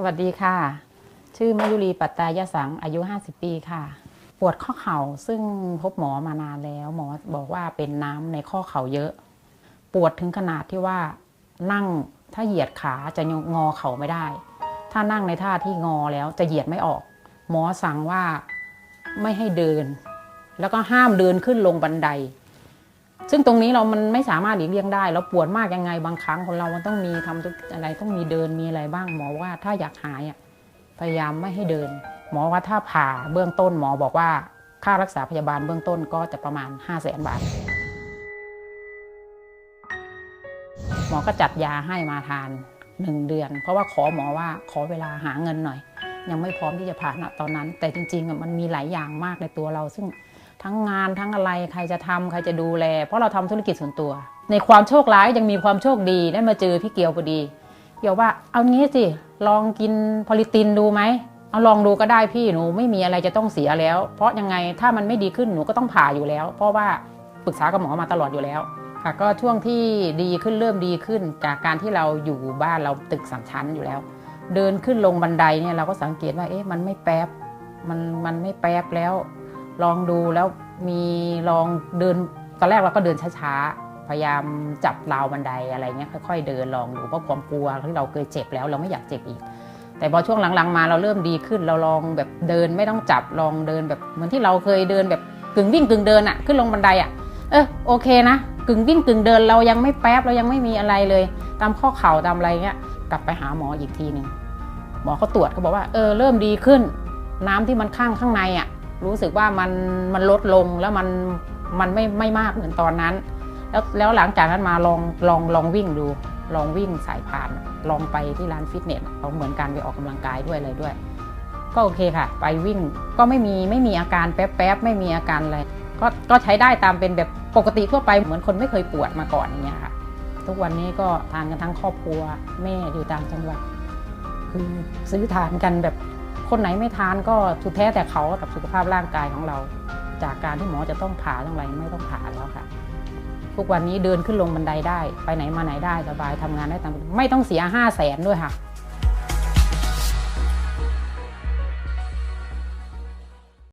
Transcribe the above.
สวัสดีค่ะ ชื่อมายุรีปัตตายสัง อายุ 50 ปีค่ะ ปวดข้อเข่าซึ่งพบหมอมานานแล้ว หมอบอกว่าเป็นน้ำในข้อเข่าเยอะ ปวดถึงขนาดที่ว่านั่งถ้าเหยียดขาจะงอเข่าไม่ได้ ถ้านั่งในท่าที่งอแล้วจะเหยียดไม่ออก หมอสั่งว่าไม่ให้เดิน แล้วก็ห้ามเดินขึ้นลงบันได ซึ่งตรงนี้เรามันไม่สามารถหลีกเลี่ยงได้ เราปวดมากยังไงบางครั้งคนเรามันต้องมีทำทุกอะไรต้องมีเดินมีอะไรบ้างหมอว่าถ้าอยากหายอะพยายามไม่ให้เดิน หมอว่าถ้าผ่าเบื้องต้นหมอบอกว่าค่ารักษาพยาบาลเบื้องต้นก็จะประมาณ 5 0 0แสนบาท หมอก็จัดยาให้มาทานหนึ่งเดือน เพราะว่าขอหมอว่าขอเวลาหาเงินหน่อย ยังไม่พร้อมที่จะผ่าณตอนนั้น แต่จริงๆมันมีหลายอย่างมากในตัวเรา ซึ่ง ทั้งงานทั้งอะไรใครจะทำใครจะดูแล เพราะเราทำธุรกิจส่วนตัว ในความโชคร้ายยังมีความโชคดีได้มาเจอพี่เกียวพอดี เกียวว่าเอางี้สิลองกินพอลิตินดูไหมเอาลองดูก็ได้พี่หนูไม่มีอะไรจะต้องเสียแล้ว เพราะยังไงถ้ามันไม่ดีขึ้นหนูก็ต้องผ่าอยู่แล้ว เพราะว่าปรึกษากับหมอมาตลอดอยู่แล้วค่ะก็ช่วงที่ดีขึ้นเริ่มดีขึ้นจากการที่เราอยู่บ้านเราตึกสามชั้นอยู่แล้ว เดินขึ้นลงบันไดเนี่ยเราก็สังเกตว่าเอ๊ะมันไม่แป๊บมันมันไม่แป๊บแล้ว ลองดูแล้วมีลองเดินตอนแรกเราก็เดินช้าๆ พยายามจับราวบันไดอะไรเงี้ยค่อย ๆ เดินลองดูเพราะความกลัวที่เราเคยเจ็บแล้วเราไม่อยากเจ็บอีก แต่พอช่วงหลังๆมาเราเริ่มดีขึ้นเราลองแบบเดินไม่ต้องจับลองเดินแบบเหมือนที่เราเคยเดินแบบกึ่งวิ่งกึ่งเดินอะขึ้นลงบันไดอะเออโอเคนะกึ่งวิ่งกึ่งเดินเรายังไม่แป๊บเรายังไม่มีอะไรเลย ตามข้อเข่าตามอะไรเงี้ยกลับไปหาหมออีกทีหนึ่งหมอเขาตรวจเขาบอกว่าเออเริ่มดีขึ้น น้ำที่มันข้างข้างในอะ รู้สึกว่ามันมันลดลงแล้วมันมันไม่ไม่มากเหมือนตอนนั้น แล้วแล้วหลังจากนั้นมาลองลองลองวิ่งดู ลองวิ่งสายพาน ลองไปที่ร้านฟิตเนสเอาเหมือนการไปออกกำลังกายด้วยอะไรด้วย ก็โอเคค่ะ ไปวิ่งก็ไม่มีไม่มีอาการแป๊บๆไม่มีอาการอะไรก็ก็ใช้ได้ตามเป็นแบบปกติทั่วไปเหมือนคนไม่เคยปวดมาก่อนอย่างเงี้ยค่ะ ทุกวันนี้ก็ทานกันทั้งครอบครัวแม่อยู่ต่างจังหวัดคือซื้อทานกันแบบ คนไหนไม่ทานก็สุดแท้แต่เขากับสุขภาพร่างกายของเรา จากการที่หมอจะต้องผ่าต้องอะไรไม่ต้องผ่าแล้วค่ะ ทุกวันนี้เดินขึ้นลงบันไดได้ ไปไหนมาไหนได้สบายทำงานได้ตามไม่ต้องเสียห้าแสนด้วยค่ะ